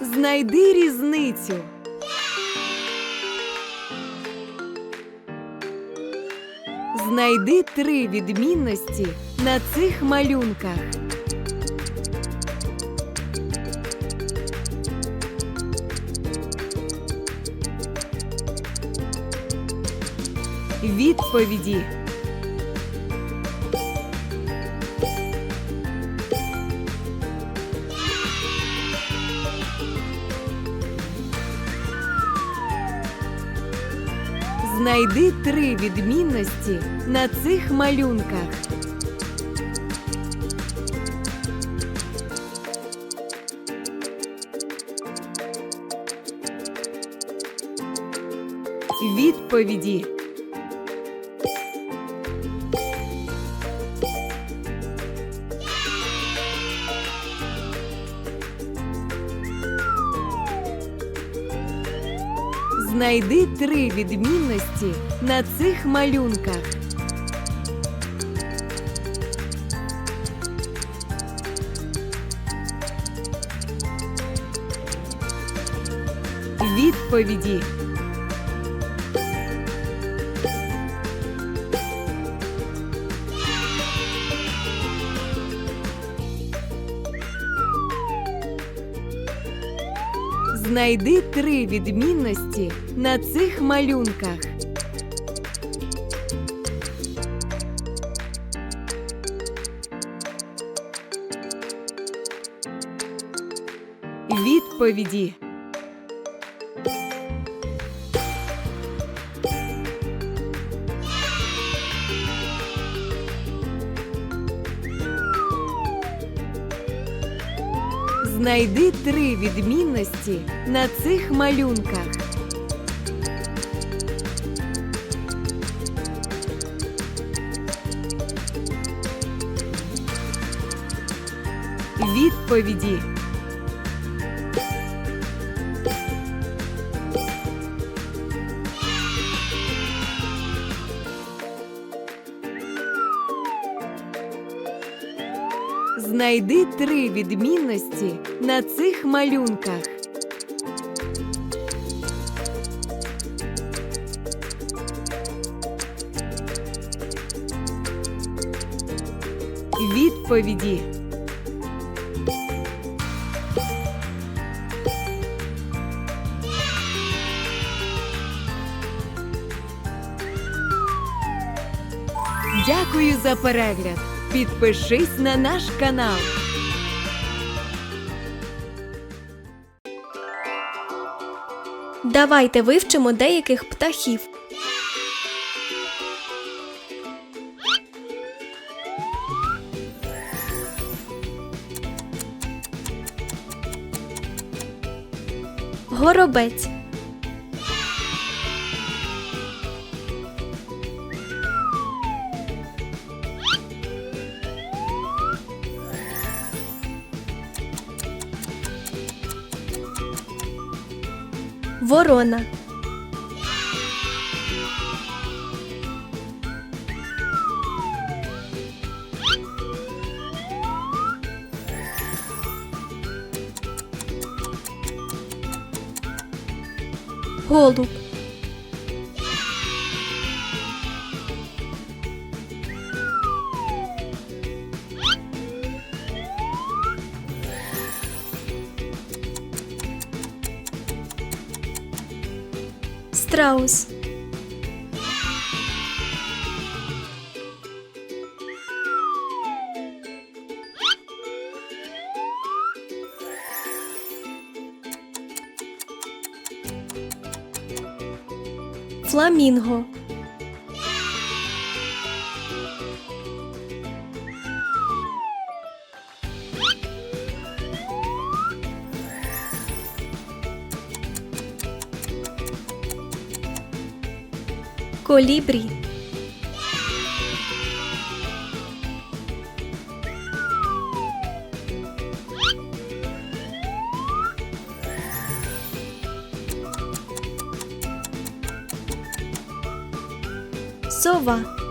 Знайди різницю. Знайди три відмінності на цих малюнках. Відповіді. Знайди три відмінності на цих малюнках. Відповіді. Знайди три відмінності на цих малюнках. Відповіді. Знайди три відмінності на цих малюнках. Відповіді. Знайди три відмінності на цих малюнках. Відповіді. Знайди три відмінності на цих малюнках. Відповіді. Дякую за перегляд. Підпишись на наш канал. Давайте вивчимо деяких птахів. Горобець. Ворона. Страус. Фламінго. Колібрі. Сова.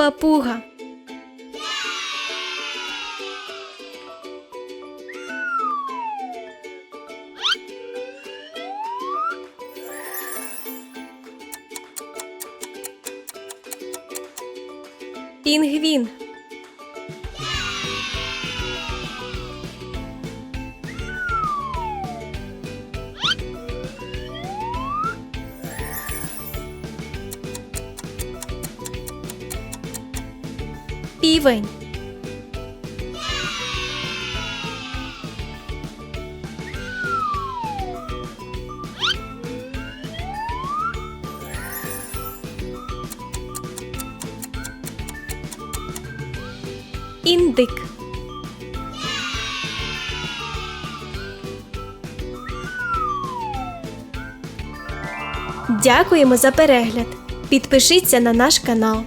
Папуга. Півень. Індик. Дякуємо за перегляд. Підпишіться на наш канал.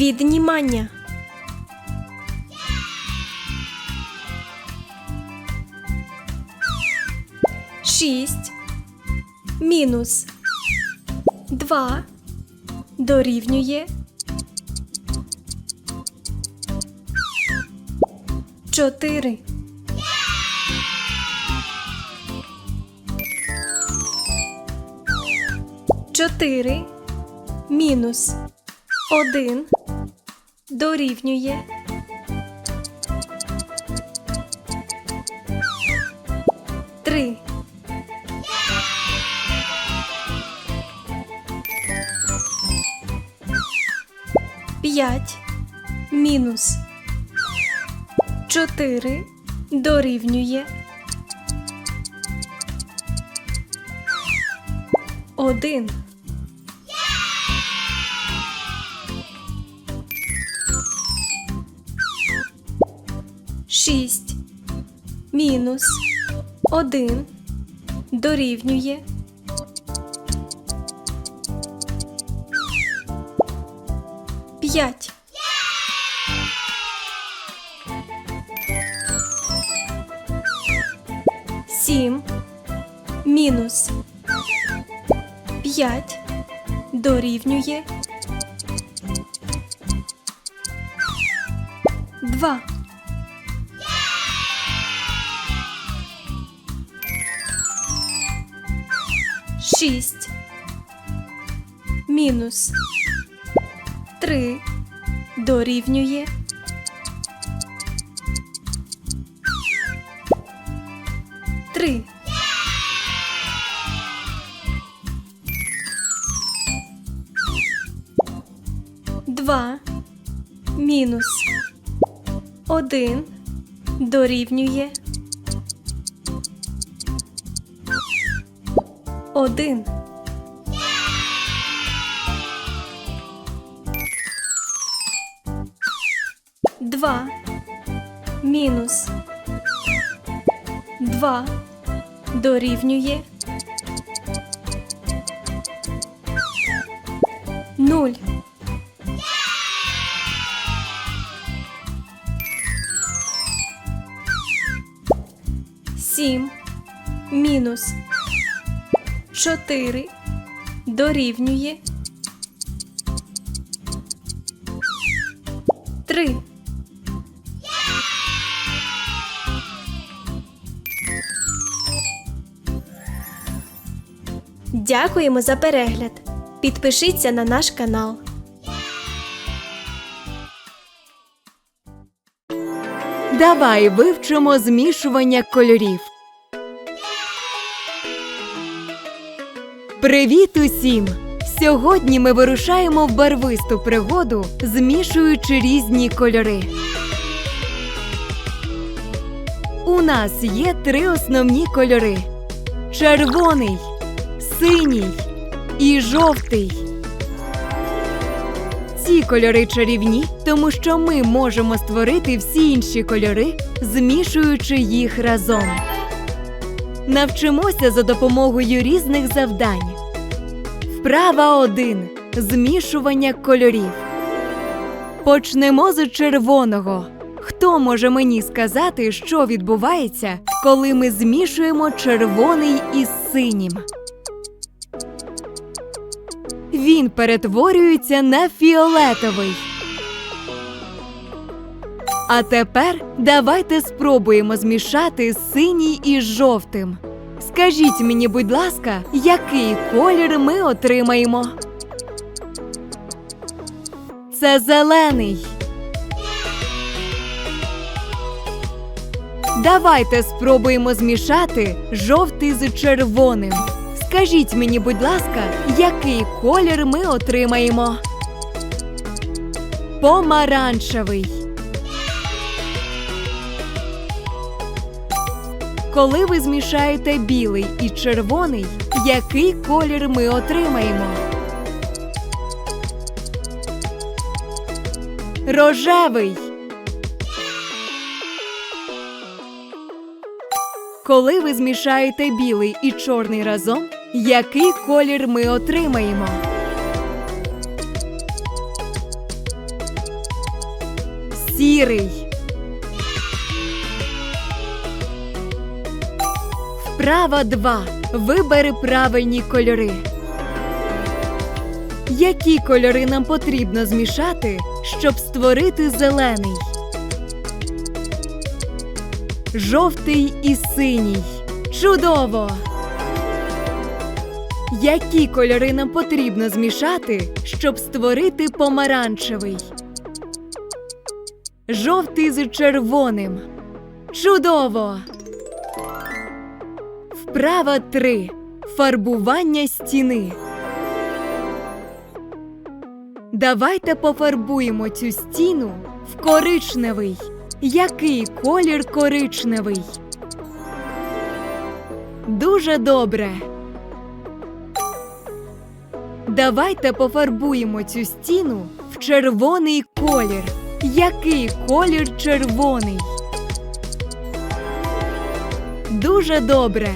Віднімання. Шість. Мінус. Два. Дорівнює. Чотири. Чотири. Мінус. Один дорівнює. Три. П'ять. Мінус. Чотири. Дорівнює. Один. Мінус один дорівнює п'ять. Сім мінус п'ять дорівнює два. Шість мінус три дорівнює три. Два мінус один дорівнює один. Два. Мінус. Два. Дорівнює 4 дорівнює 3. Дякуємо за перегляд. Підпишіться на наш канал. Давай вивчимо змішування кольорів. Привіт усім! Сьогодні ми вирушаємо в барвисту пригоду, змішуючи різні кольори. У нас є три основні кольори: червоний, синій і жовтий. Ці кольори чарівні, тому що ми можемо створити всі інші кольори, змішуючи їх разом. Навчимося за допомогою різних завдань. Вправа 1. Змішування кольорів. Почнемо з червоного. Хто може мені сказати, що відбувається, коли ми змішуємо червоний із синім? він перетворюється на фіолетовий. А тепер давайте спробуємо змішати синій із жовтим. Скажіть мені, будь ласка, який колір ми отримаємо? Це зелений. Давайте спробуємо змішати жовтий з червоним. Скажіть мені, будь ласка, який колір ми отримаємо? Помаранчевий. Коли ви змішаєте білий і червоний, який колір ми отримаємо? Рожевий. Коли ви змішаєте білий і чорний разом, який колір ми отримаємо? Сірий. Вправа 2. Вибери правильні кольори. Які кольори нам потрібно змішати, щоб створити зелений? Жовтий і синій. Чудово! Які кольори нам потрібно змішати, щоб створити помаранчевий? Жовтий з червоним. Чудово! Вправа 3. Фарбування стіни. Давайте пофарбуємо цю стіну в коричневий. Який колір коричневий? Дуже добре. Давайте пофарбуємо цю стіну в червоний колір. Який колір червоний? Дуже добре.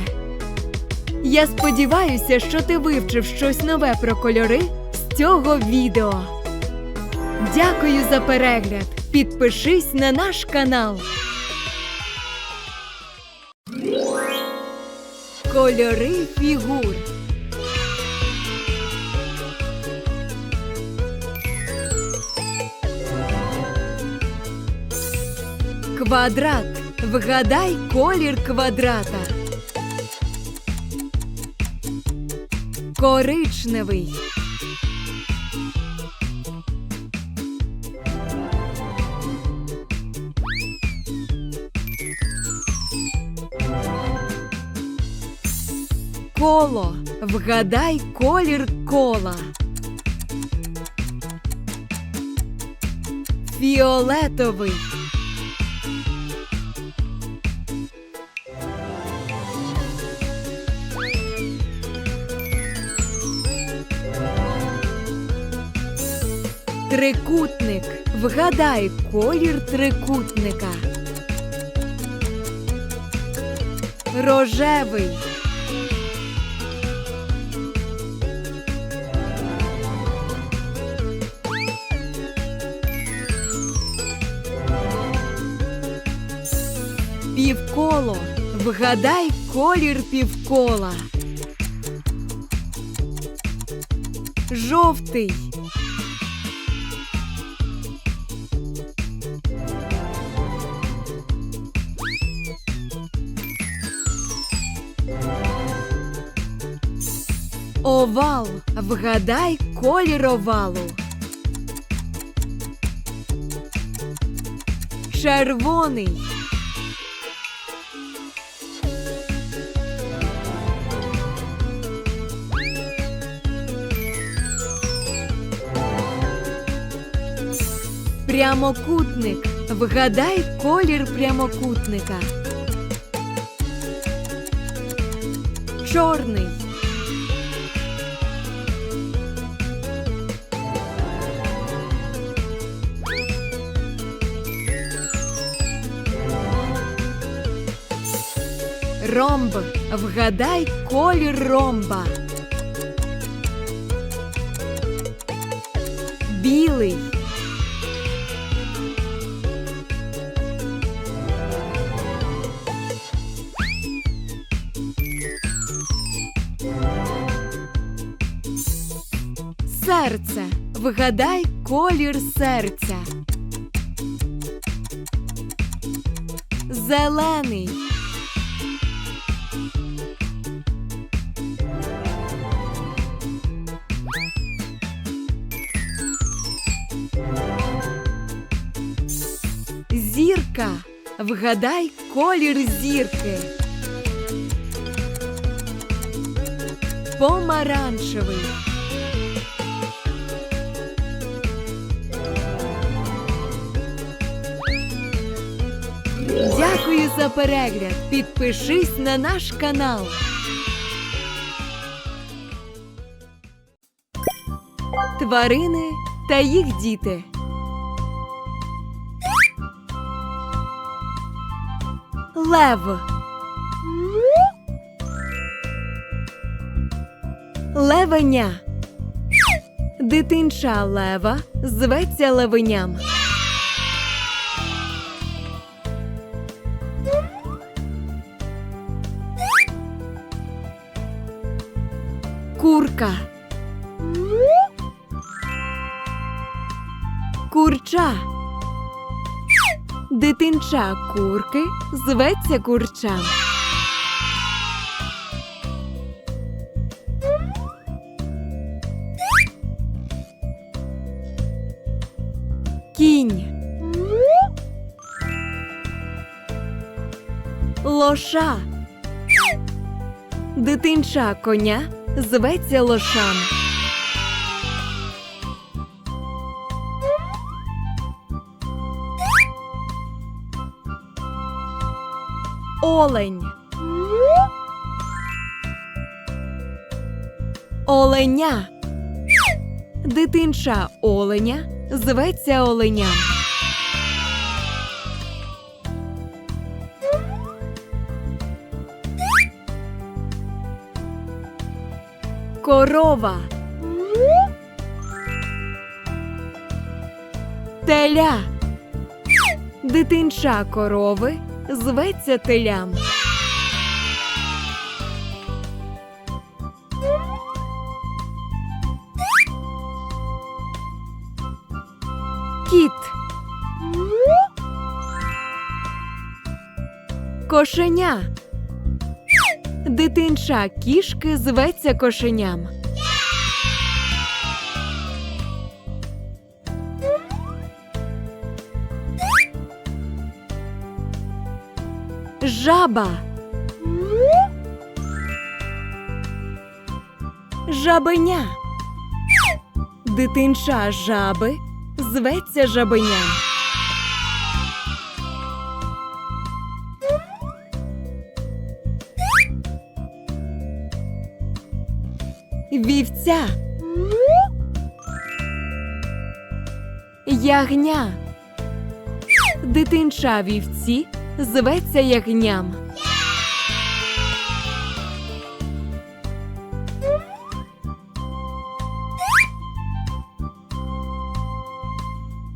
Я сподіваюся, що ти вивчив щось нове про кольори з цього відео. Дякую за перегляд. Підпишись на наш канал. Кольори фігур. Квадрат. Вгадай колір квадрата. Коричневий. Коло. Вгадай колір кола. Фіолетовий. Трикутник. Вгадай колір трикутника. Рожевий. Півколо. Вгадай колір півкола. Жовтий. Овал. Вгадай колір овалу. Червоний. Прямокутник. Вгадай колір прямокутника. Чорний. Ромб. Вгадай колір ромба. Білий. Серце. Вгадай колір серця. Зелений. Зірка. Вгадай колір зірки. Помаранчевий. Дякую за перегляд. Підпишись на наш канал. Тварини та їх діти. Лев. Левеня. Дитинча лева зветься левеням. Курка. Курча. Дитинча курки зветься курчам. Кінь. Лоша. Дитинча коня зветься лошам. Олень. Оленя. Дитинча оленя зветься оленям. Корова. Теля. Дитинча корови зветься телям. Кіт. Кошеня. Дитинча кішки зветься кошеням. Жаба. Жабеня. Дитинча жаби зветься жабеням. Вівця. Ягня. Дитинча вівці зветься ягням.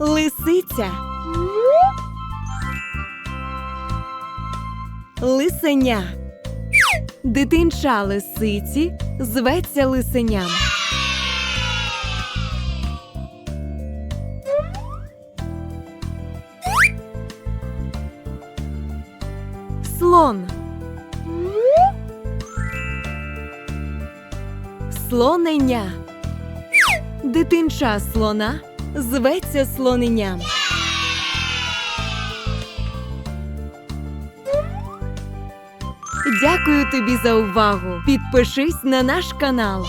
Лисиця. Лисеня. Дитинча лисиці зветься лисеням. Слоненя. Дитинча слона зветься слоненям. Дякую тобі за увагу. Підпишись на наш канал.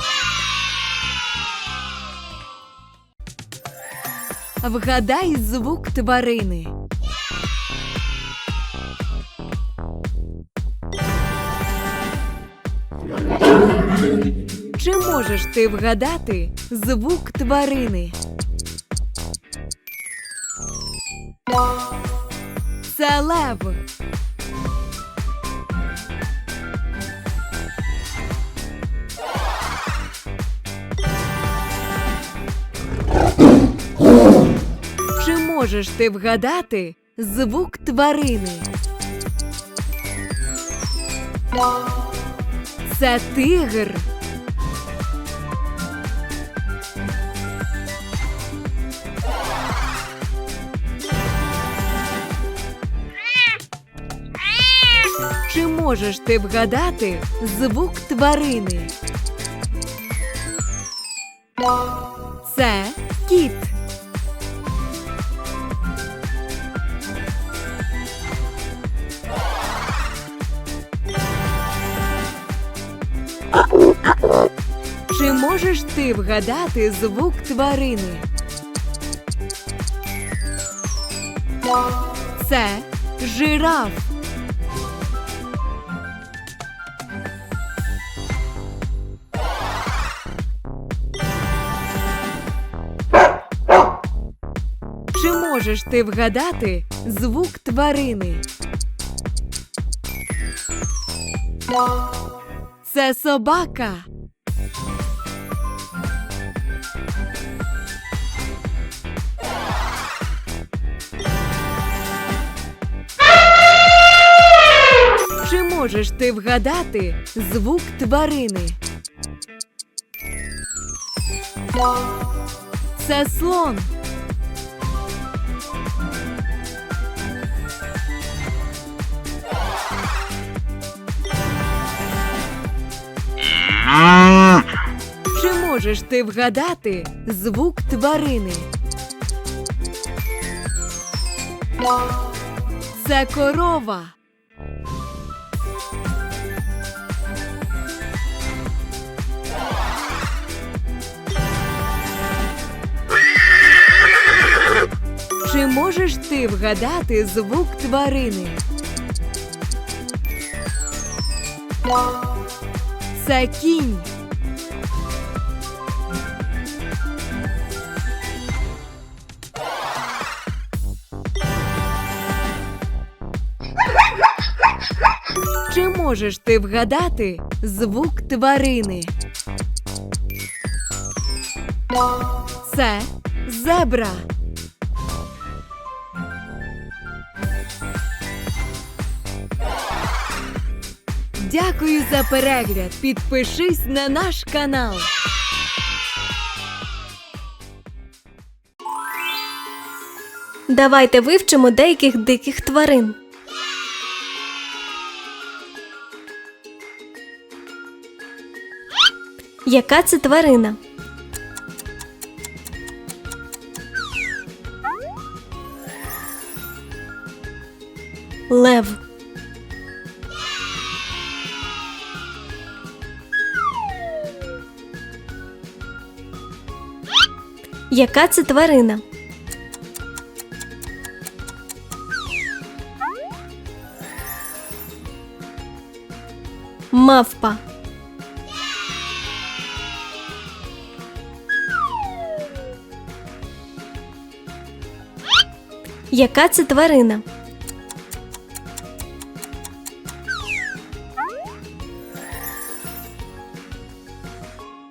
Вгадай звук тварини. Чи можеш ти вгадати звук тварини? Це лев. Чи можеш ти вгадати звук тварини? Це тигр. Можеш ти вгадати звук тварини? Це кіт. Чи можеш ти вгадати звук тварини? Це жираф. Чи можеш ти вгадати звук тварини? Це собака. Чи можеш ти вгадати звук тварини? Це слон. Чи можеш ти вгадати звук тварини? Це корова. Чи можеш ти вгадати звук тварини? Це кінь. Чи можеш ти вгадати звук тварини? Це зебра. Дякую за перегляд. Підпишись на наш канал. Давайте вивчимо деяких диких тварин. Яка це тварина? Лев. Яка це тварина? Мавпа. Яка це тварина?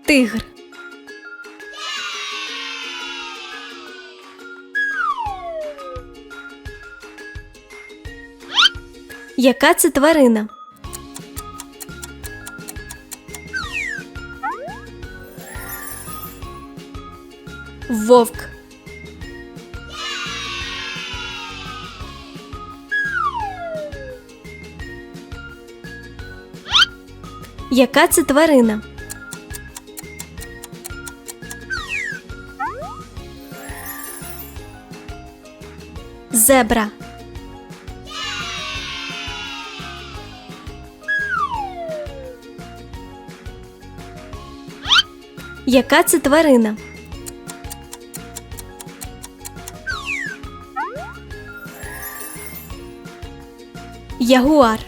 Тигр. Яка це тварина? Вовк. Яка це тварина? Зебра. Яка це тварина? Ягуар.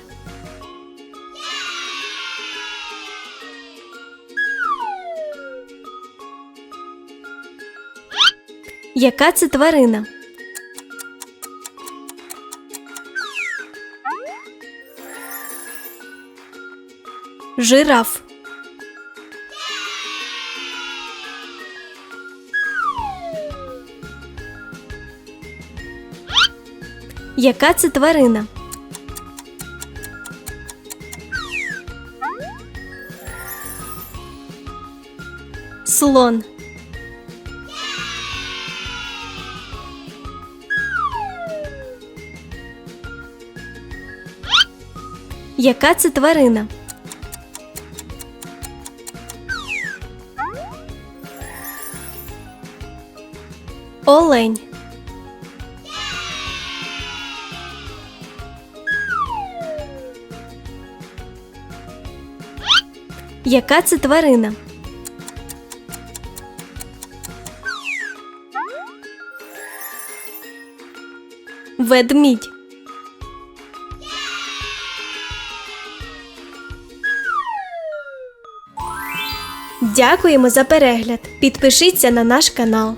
Яка це тварина? Жираф. Яка це тварина? Слон. Яка це тварина? Олень. Яка це тварина? Ведмідь. Дякуємо за перегляд. Підпишіться на наш канал.